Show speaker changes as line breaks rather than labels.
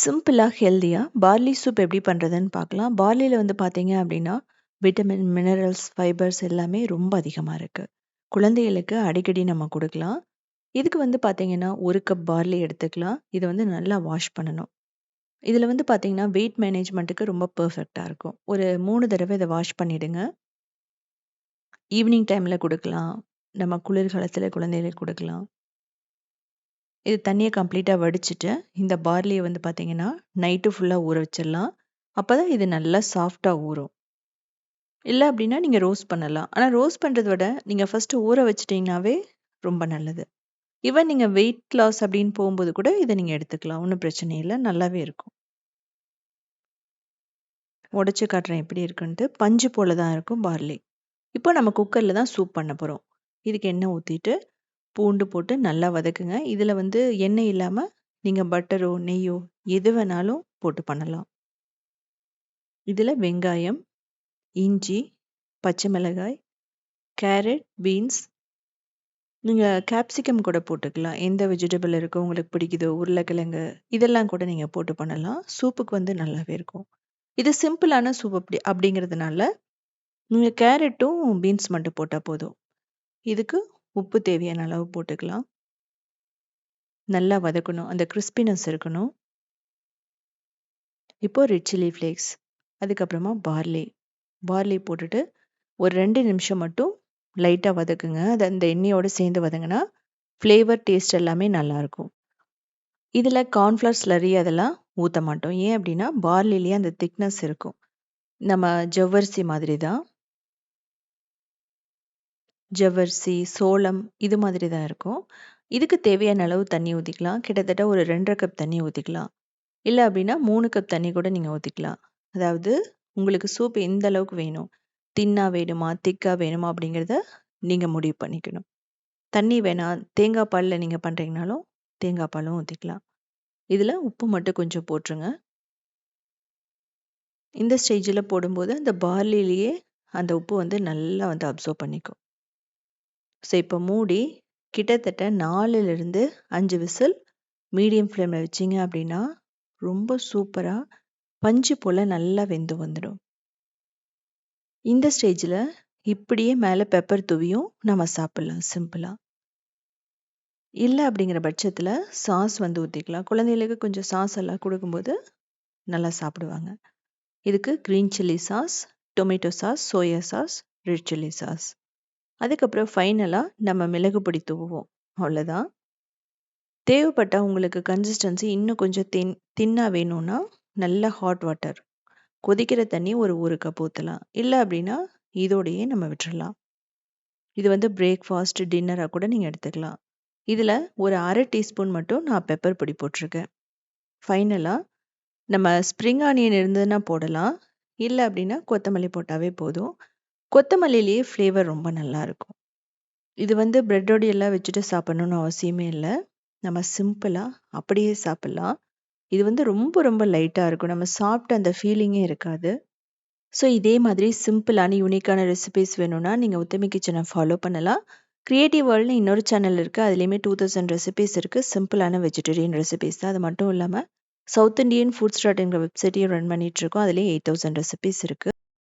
சிம்பிளாக ஹெல்த்தியாக barley soup எப்படி பண்ணுறதுன்னு பார்க்கலாம். பார்லியில் வந்து பார்த்தீங்க அப்படின்னா விட்டமின் மினரல்ஸ் ஃபைபர்ஸ் எல்லாமே ரொம்ப அதிகமாக இருக்குது குழந்தைகளுக்கு அடிக்கடி நம்ம கொடுக்கலாம். இதுக்கு வந்து பார்த்தீங்கன்னா ஒரு கப் பார்லி எடுத்துக்கலாம். இதை வந்து நல்லா வாஷ் பண்ணணும். இதில் வந்து பார்த்தீங்கன்னா வெயிட் மேனேஜ்மெண்ட்டுக்கு ரொம்ப பர்ஃபெக்டாக இருக்கும். ஒரு மூணு தடவை இதை வாஷ் பண்ணிவிடுங்க ஈவினிங் டைமில் கொடுக்கலாம். நம்ம குளிர்காலத்தில் குழந்தைகளுக்கு கொடுக்கலாம். இது தண்ணியை கம்ப்ளீட்டாக வடிச்சிட்டு இந்த பார்லியை வந்து பார்த்தீங்கன்னா நைட்டு ஃபுல்லாக ஊற வச்சிடலாம். அப்போ தான் இது நல்லா சாஃப்டாக ஊறும். இல்லை அப்படின்னா நீங்கள் ரோஸ்ட் பண்ணலாம். ஆனால் ரோஸ்ட் பண்ணுறத விட நீங்கள் ஃபஸ்ட்டு ஊற வச்சிட்டிங்கனாவே ரொம்ப நல்லது. ஈவன் நீங்கள் வெயிட் லாஸ் அப்படின்னு போகும்போது கூட இதை நீங்கள் எடுத்துக்கலாம். ஒன்றும் பிரச்சனை இல்லை. நல்லாவே இருக்கும். உடச்சி காட்டுறேன் எப்படி இருக்குன்ட்டு. பஞ்சு போல தான் இருக்கும் பார்லி. இப்போ நம்ம குக்கரில் தான் சூப் பண்ண போகிறோம் இதுக்கு எண்ணெய் ஊற்றிட்டு பூண்டு போட்டு நல்லா வதக்குங்க. இதில் வந்து எண்ணெய் இல்லாமல் நீங்கள் பட்டரோ நெய்யோ எது வேணாலும் போட்டு பண்ணலாம். இதில் வெங்காயம் இஞ்சி பச்சை மிளகாய் கேரட் பீன்ஸ். நீங்கள் கேப்சிகம் கூட போட்டுக்கலாம். எந்த வெஜிடபிள் இருக்கோ உங்களுக்கு பிடிக்குதோ உருளைக்கிழங்கு இதெல்லாம் கூட நீங்கள் போட்டு பண்ணலாம். சூப்புக்கு வந்து நல்லாவே இருக்கும். இது சிம்பிளான சூப் அப்படி அப்படிங்கிறதுனால நீங்கள் கேரட்டும் பீன்ஸ் மட்டும் போட்டால் போதும். இதுக்கு உப்பு தேவையான அளவு போட்டுக்கலாம். நல்லா வதக்கணும். அந்த கிறிஸ்பினஸ் இருக்கணும். இப்போ ரெட் சில்லி ஃப்ளேக்ஸ் அதுக்கப்புறமா பார்லி பார்லி போட்டுட்டு ஒரு ரெண்டு நிமிஷம் மட்டும் லைட்டாக வதக்குங்க. அது அந்த எண்ணெயோடு சேர்ந்து வதங்கினா ஃப்ளேவர் டேஸ்ட் எல்லாமே நல்லாயிருக்கும் இதில் கார்ன்ஃப்ளவர் ஸ்லரி அதெல்லாம் ஊற்ற மாட்டோம். ஏன் அப்படின்னா பார்லிலேயே அந்த திக்னஸ் இருக்கும். நம்ம ஜவ்வரிசி மாதிரி தான் ஜவ்வரிசி, சோளம் இது மாதிரி தான் இருக்கும். இதுக்கு தேவையான அளவு தண்ணி ஊற்றிக்கலாம் கிட்டத்தட்ட ஒரு ரெண்டரை கப் தண்ணி ஊற்றிக்கலாம் இல்லை அப்படின்னா மூணு கப் தண்ணி கூட நீங்கள் ஊற்றிக்கலாம் அதாவது உங்களுக்கு சூப் எந்த அளவுக்கு வேணும். தின்னாக வேணுமா? திக்கா வேணுமா? அப்படிங்கிறத நீங்கள் முடிவு பண்ணிக்கணும். தண்ணி வேணாம், தேங்காய் பாலில் நீங்கள் பண்ணுறீங்கனாலும் தேங்காய் பாலும் ஊற்றிக்கலாம் இதில் உப்பு மட்டும் கொஞ்சம் போட்டுருங்க. இந்த ஸ்டேஜில் போடும்போது அந்த பார்லிலேயே அந்த உப்பு வந்து நல்லா வந்து அப்சர்வ் பண்ணிக்கும். ஸோ இப்போ மூடி கிட்டத்தட்ட நாலுலேருந்து அஞ்சு விசில் மீடியம் ஃப்ளேமில் வச்சிங்க அப்படின்னா ரொம்ப சூப்பராக பஞ்சு போல் நல்லா வெந்து வந்துடும். இந்த ஸ்டேஜில் இப்படியே மேலே பெப்பர் தூவியும் நம்ம சாப்பிட்லாம் சிம்பிளாக இல்லை அப்படிங்கிற பட்சத்தில் சாஸ் வந்து ஊற்றிக்கலாம் குழந்தைகளுக்கு கொஞ்சம் சாஸ் எல்லாம் கொடுக்கும்போது நல்லா சாப்பிடுவாங்க. இதுக்கு green chilli sauce tomato sauce soya sauce red chilli sauce அதுக்கப்புறம் ஃபைனலாக நம்ம மிளகு பொடி தூவுவோம். அவ்வளோதான் தேவைப்பட்டால் உங்களுக்கு கன்சிஸ்டன்சி இன்னும் கொஞ்சம் தின் தின்னாக வேணும்னா நல்ல ஹாட் வாட்டர் கொதிக்கிற தண்ணி ஒரு ஒரு கப் ஊற்றலாம் இல்லை அப்படின்னா இதோடையே நம்ம விட்டுறலாம். இது வந்து பிரேக்ஃபாஸ்ட் டின்னராக கூட நீங்கள் எடுத்துக்கலாம். இதில் ஒரு அரை டீஸ்பூன் மட்டும் நான் பெப்பர் பொடி போட்டிருக்கேன். ஃபைனலாக நம்ம ஸ்ப்ரிங் ஆனியன் இருந்ததுன்னா போடலாம். இல்லை அப்படின்னா கொத்தமல்லி போட்டாவே போதும். கொத்தமல்லிலேயே ஃப்ளேவர் ரொம்ப நல்லாயிருக்கும் இது வந்து ப்ரெட்டோடு எல்லாம் வச்சுட்டு சாப்பிட்ணுன்னு அவசியமே இல்லை. நம்ம சிம்பிளாக அப்படியே சாப்பிட்லாம். இது வந்து ரொம்ப ரொம்ப லைட்டாக இருக்கும். நம்ம சாப்பிட்ட அந்த ஃபீலிங்கே இருக்காது. ஸோ இதே மாதிரி சிம்பிளான யூனிக்கான ரெசிபிஸ் வேணும்னா நீங்கள் உத்தமி கிச்சனை ஃபாலோ பண்ணலாம். க்ரியேட்டிவ் வேர்ல்டுனு இன்னொரு சேனல் இருக்குது அதுலேயுமே டூ தௌசண்ட் ரெசிபிஸ் இருக்குது சிம்பிளான வெஜிடேரியன் ரெசிபிஸ் தான். அது மட்டும் இல்லாமல் சவுத் இண்டியன் ஃபுட் ஸ்டார்ட்ங்கிற வெப்சைட்டையும் ரன் பண்ணிகிட்ருக்கோம் அதுலேயும் எயிட் தௌசண்ட் ரெசிபிஸ் இருக்குது